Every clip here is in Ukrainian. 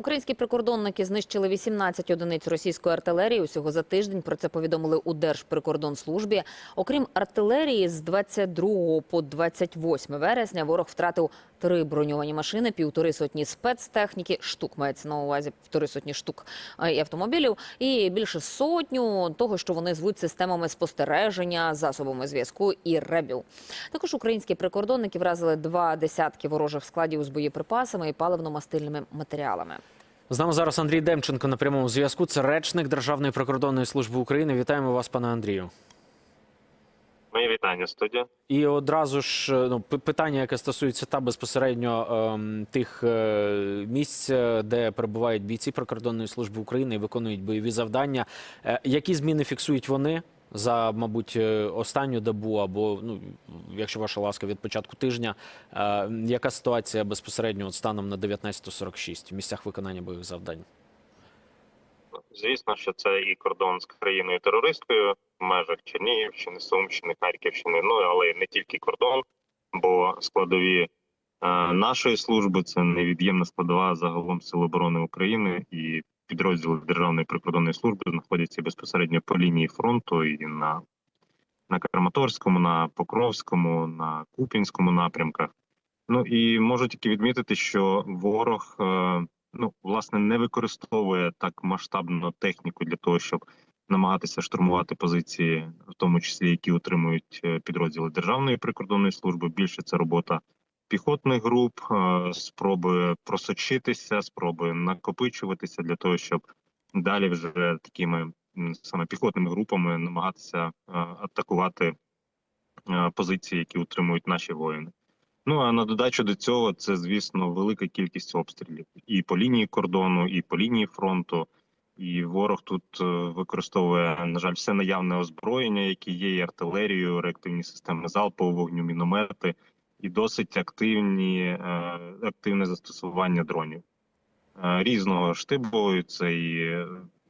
Українські прикордонники знищили 18 одиниць російської артилерії. Усього за тиждень про це повідомили у Держприкордонслужбі. Окрім артилерії, з 22 по 28 вересня ворог втратив три броньовані машини, півтори сотні спецтехніки, штук мається на увазі півтори сотні штук е, і автомобілів, і більше сотню того, що вони звуть системами спостереження, засобами зв'язку і ребів. Також українські прикордонники вразили два десятки ворожих складів з боєприпасами і паливно-мастильними матеріалами. З нами зараз Андрій Демченко на прямому зв'язку. Це речник Державної прикордонної служби України. Вітаємо вас, пане Андрію. Мої вітання, студія. І одразу ж е, ну, питання, яке стосується та безпосередньо ем, тих е, місць, е, де перебувають бійці прикордонної служби України і виконують бойові завдання. Е, які зміни фіксують вони за, мабуть, е, останню добу або ну, якщо ваша ласка, від початку тижня? Е, яка ситуація безпосередньо от станом на 19.46 в місцях виконання бойових завдань? Звісно, що це і кордон з країною терористкою в межах Чернігівщини, Сумщини, Харківщини. Ну але не тільки кордон, бо складові е, нашої служби це невід'ємна складова загалом Сил оборони України і підрозділи Державної прикордонної служби знаходяться безпосередньо по лінії фронту і на, на Краматорському, на Покровському, на Купінському напрямках. Ну і можу тільки відмітити, що ворог. Ну власне не використовує так масштабну техніку для того, щоб намагатися штурмувати позиції, в тому числі які утримують е, підрозділи Державної прикордонної служби. Більше це робота піхотних груп, е, спроби просочитися, спроби накопичуватися для того, щоб далі вже такими саме піхотними групами намагатися е, атакувати позиції, які утримують наші воїни. Ну а на додачу до цього, це звісно велика кількість обстрілів і по лінії кордону, і по лінії фронту. І ворог тут е, використовує на жаль все наявне озброєння, яке є, і артилерію, реактивні системи залпового вогню, міномети, і досить активні е, активне застосування дронів Е, різного штибу. Це і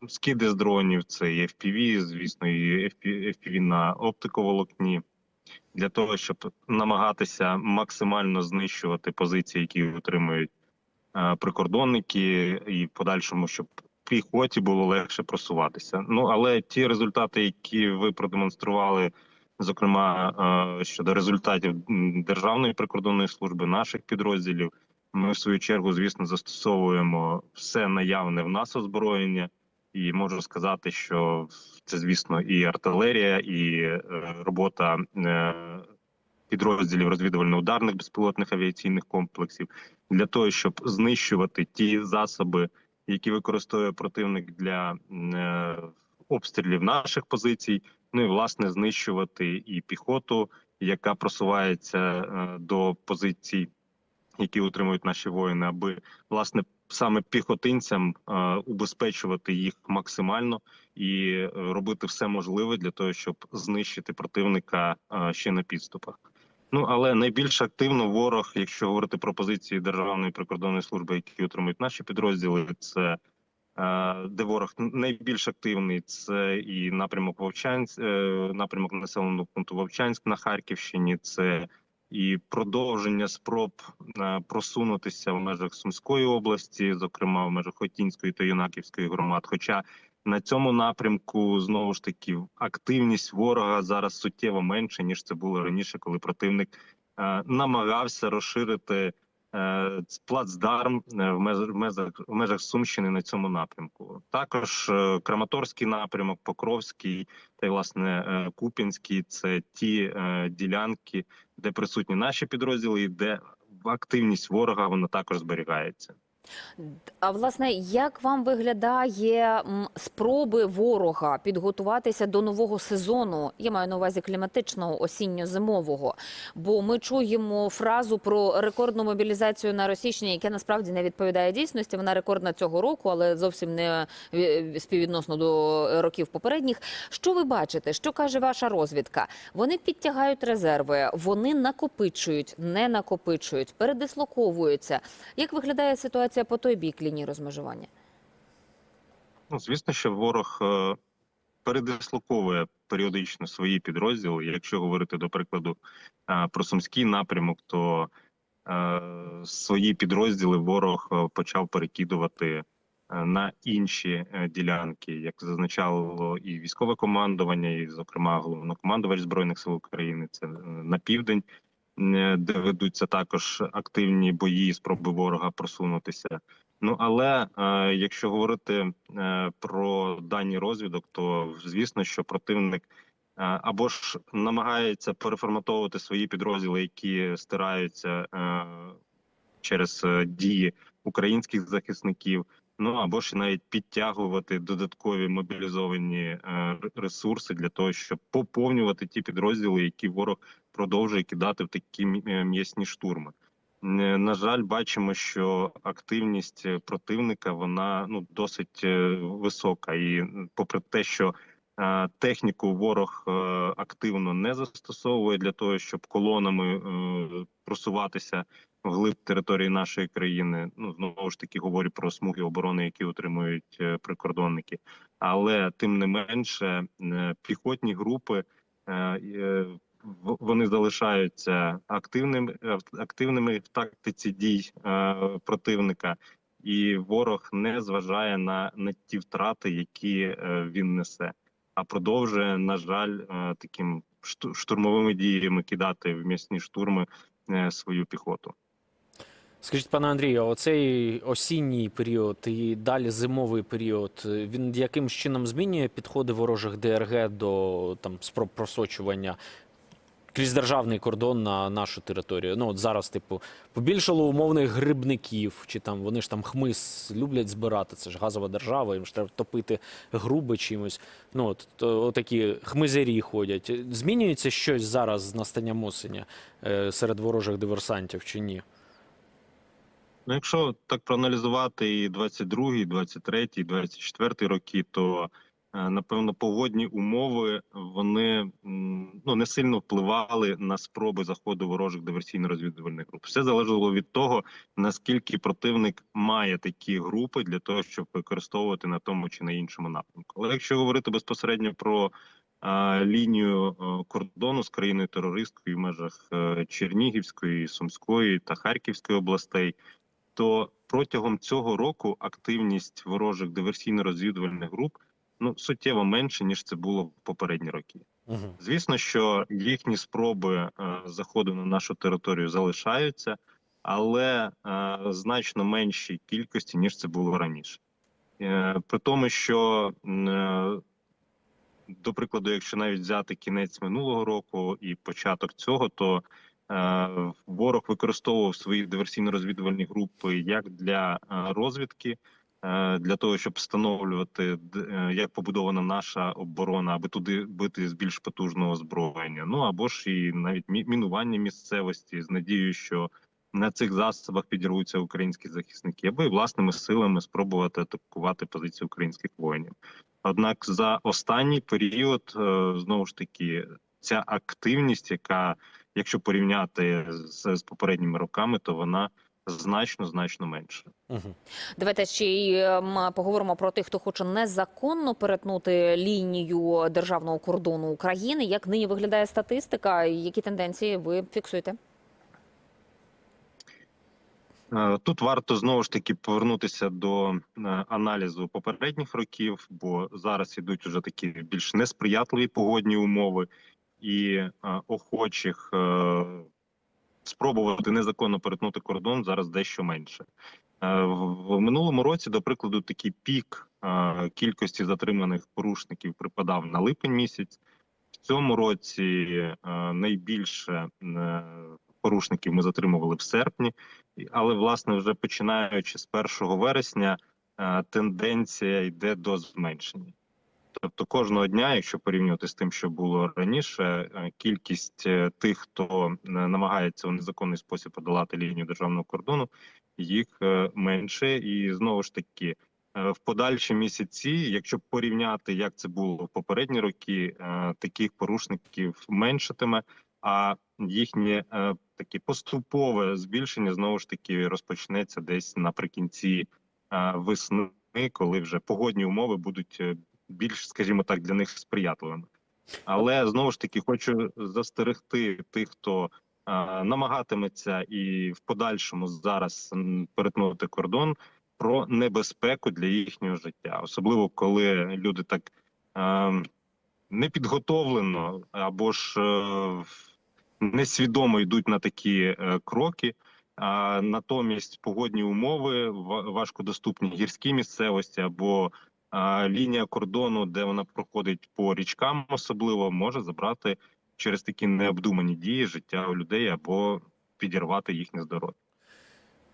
скиди з дронів, це і FPV, звісно, і FPV на оптиковолокні для того, щоб намагатися максимально знищувати позиції, які отримують е, прикордонники, і в подальшому, щоб піхоті було легше просуватися. Ну але ті результати, які ви продемонстрували, зокрема е, щодо результатів державної прикордонної служби, наших підрозділів, ми в свою чергу, звісно, застосовуємо все наявне в нас озброєння. І можу сказати, що це, звісно, і артилерія, і е, робота е, підрозділів розвідувально-ударних безпілотних авіаційних комплексів для того, щоб знищувати ті засоби, які використовує противник для е, обстрілів наших позицій. Ну і власне знищувати і піхоту, яка просувається до позицій, які утримують наші воїни, аби власне саме піхотинцям убезпечувати їх максимально і е, робити все можливе для того, щоб знищити противника ще на підступах. Ну але найбільш активно ворог, якщо говорити про позиції Державної прикордонної служби, які отримують наші підрозділи, це де ворог найбільш активний, це і напрямок Вовчанськ, е, напрямок населеного пункту Вовчанськ на Харківщині. Це і продовження спроб е, просунутися в межах Сумської області, зокрема в межах Хотінської та Юнаківської громад. Хоча на цьому напрямку знову ж таки активність ворога зараз суттєво менше ніж це було раніше, коли противник е, намагався розширити плацдарм е, в межах, в межах Сумщини на цьому напрямку. Також е, Краматорський напрямок, Покровський та й власне е, Купінський це ті е, ділянки, де присутні наші підрозділи, і де активність ворога вона також зберігається. А власне, як вам виглядає спроби ворога підготуватися до нового сезону? Я маю на увазі кліматичного осінньо-зимового. Бо ми чуємо фразу про рекордну мобілізацію на Російщині, яка насправді не відповідає дійсності. Вона рекордна цього року, але зовсім не ві- співвідносно до років попередніх. Що ви бачите? Що каже ваша розвідка? Вони підтягають резерви, вони накопичують, не накопичують, передислоковуються. Як виглядає ситуація по той бік лінії розмежування? Ну, звісно, що ворог е, передислоковує періодично свої підрозділи. Якщо говорити до прикладу е, про сумський напрямок, то е, свої підрозділи ворог почав перекидувати на інші ділянки, як зазначало і військове командування, і, зокрема, головнокомандувач збройних сил України. Це на південь, де ведуться також активні бої, спроби ворога просунутися. Ну але е, якщо говорити е, про дані розвідок, то звісно, що противник е, або ж намагається переформатовувати свої підрозділи, які стираються е, через е, дії українських захисників. Ну або ж навіть підтягувати додаткові мобілізовані е, ресурси для того, щоб поповнювати ті підрозділи, які ворог продовжує кидати в такі е, м'ясні штурми. Е, На жаль, бачимо, що активність е, противника вона ну досить висока, і попри те, що техніку ворог активно не застосовує для того, щоб колонами просуватися вглиб території нашої країни. Ну знову ж таки говорю про смуги оборони, які отримують прикордонники, але тим не менше піхотні групи. Е, е, вони залишаються активними активними в тактиці дій е, противника, і ворог не зважає на, на ті втрати, які е, він несе, а продовжує, на жаль, е, таким штурмовими діями кидати в м'ясні штурми е, свою піхоту. Скажіть, пане Андрію, оцей осінній період і далі зимовий період, е, він яким чином змінює підходи ворожих ДРГ до там спроб просочування крізь державний кордон на нашу територію? Ну от зараз, типу, побільшало умовних грибників, чи там вони ж там хмиз люблять збирати. Це ж газова держава, їм ж треба топити груби чимось. Ну от то, отакі хмизярі ходять. Змінюється щось зараз з настанням осені е, серед ворожих диверсантів чи ні? Ну, якщо так проаналізувати і 22, і 23, і 24 роки, то напевно погодні умови вони ну не сильно впливали на спроби заходу ворожих диверсійно-розвідувальних груп. Все залежало від того, наскільки противник має такі групи для того, щоб використовувати на тому чи на іншому напрямку. Але якщо говорити безпосередньо про е, лінію е, кордону з країною терористкою в межах е, Чернігівської, Сумської та Харківської областей то протягом цього року активність ворожих диверсійно-розвідувальних груп ну суттєво менше ніж це було в попередні роки. Угу. Звісно, що їхні спроби е, заходу на нашу територію залишаються, але е, значно меншій кількості ніж це було раніше. Е, при тому, що е, до прикладу, якщо навіть взяти кінець минулого року і початок цього, то е, ворог використовував свої диверсійно-розвідувальні групи як для е, розвідки, для того, щоб встановлювати, е, як побудована наша оборона, аби туди бити з більш потужного озброєння. Ну або ж і навіть мінування місцевості з надією, що на цих засобах підірвуться українські захисники, або і власними силами спробувати атакувати позиції українських воїнів. Однак за останній період е, знову ж таки ця активність, яка, якщо порівняти з, з попередніми роками, то вона значно значно менша. Угу. Давайте ще й ем, поговоримо про тих, хто хоче незаконно перетнути лінію державного кордону України. Як нині виглядає статистика? Які тенденції ви фіксуєте? Е, Тут варто знову ж таки повернутися до е, аналізу попередніх років, бо зараз ідуть уже такі більш несприятливі погодні умови, і е, охочих е, спробувати незаконно перетнути кордон зараз дещо менше. Е, В минулому році, до прикладу, такий пік е, кількості затриманих порушників припадав на липень місяць. В цьому році е, найбільше порушників ми затримували в серпні. Але власне вже починаючи з 1 вересня тенденція йде до зменшення. Тобто кожного дня, якщо порівнювати з тим, що було раніше, е, кількість е, тих, хто е, намагається у незаконний спосіб подолати лінію державного кордону, їх менше, і знову ж таки. В подальші місяці, якщо порівняти, як це було в попередні роки, таких порушників меншатиме, а їхнє таке поступове збільшення знову ж таки розпочнеться десь наприкінці весни, коли вже погодні умови будуть більш, скажімо так, для них сприятливими. Але знову ж таки хочу застерегти тих, хто е, намагатиметься і в подальшому зараз перетнути кордон про небезпеку для їхнього життя, особливо коли люди так е, непідготовлено або ж е, несвідомо йдуть на такі е, кроки. А натомість погодні умови ва- важкодоступні гірські місцевості або а, лінія кордону, де вона проходить по річкам, особливо може забрати через такі необдумані дії життя у людей або підірвати їхнє здоров'я.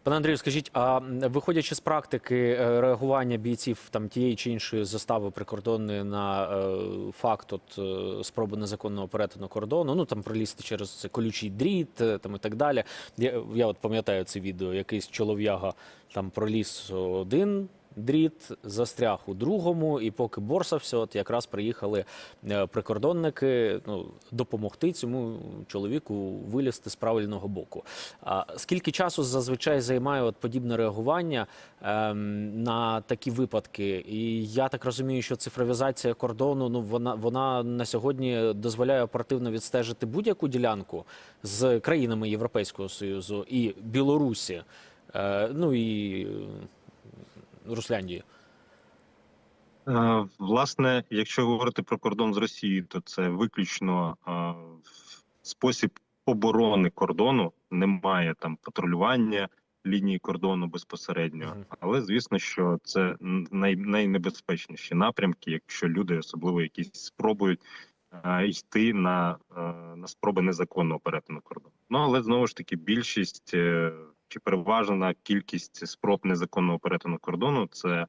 Пане Андрію, скажіть, а виходячи з практики е, реагування бійців там тієї чи іншої застави прикордонної на е, факт от, е, спроби незаконного перетину кордону, ну там пролізти через це колючий дріт е, там і так далі. Я, я от пам'ятаю це відео, якийсь чолов'яга там проліз один. Дріт застряг у другому, і поки борсався, от якраз приїхали е, прикордонники ну, допомогти цьому чоловіку вилізти з правильного боку. А скільки часу зазвичай займає от подібне реагування ем, на такі випадки? І я так розумію, що цифровізація кордону ну вона вона на сьогодні дозволяє оперативно відстежити будь-яку ділянку з країнами Європейського союзу і Білорусі, е, ну і Русландії. Е, Власне, якщо говорити про кордон з Росією, то це виключно е, спосіб оборони кордону. Немає там патрулювання лінії кордону безпосередньо. Але звісно, що це най, найнебезпечніші напрямки, якщо люди особливо якісь спробують е, йти на, на спроби незаконного перетину кордону. Ну але знову ж таки, більшість чи переважна кількість спроб незаконного перетину кордону це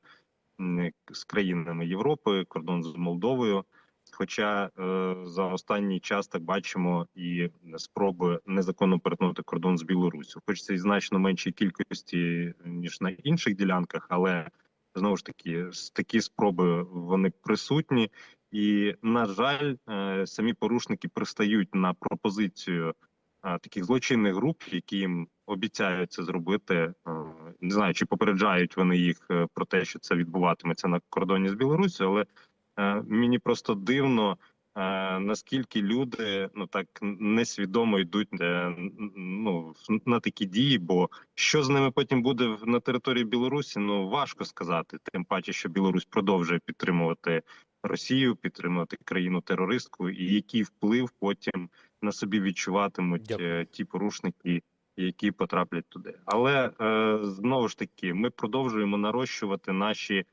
з країнами Європи, кордон з Молдовою. Хоча е, за останній час так бачимо і спроби незаконно перетнути кордон з Білоруссю, хоч це і значно меншій кількості ніж на інших ділянках, але знову ж таки такі спроби вони присутні, і на жаль, е, самі порушники пристають на пропозицію таких злочинних груп, які їм обіцяють це зробити. Не знаю, чи попереджають вони їх е, про те, що це відбуватиметься на кордоні з Білорусі, але е, мені просто дивно. е, Наскільки люди ну так несвідомо йдуть ну на такі дії? Бо що з ними потім буде на території Білорусі? Ну важко сказати. Тим паче, що Білорусь продовжує підтримувати Росію, підтримувати країну терористку, і який вплив потім на собі відчуватимуть Дякую. е, ті порушники, які потраплять туди. Але е, знову ж таки, ми продовжуємо нарощувати наші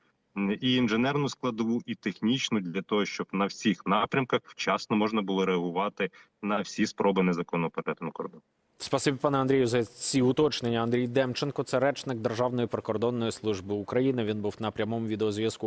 і інженерну складову, і технічну для того, щоб на всіх напрямках вчасно можна було реагувати на всі спроби незаконного перетину кордону. Спасибі, пане Андрію, за ці уточнення. Андрій Демченко, це речник Державної прикордонної служби України. Він був на прямому відеозв'язку.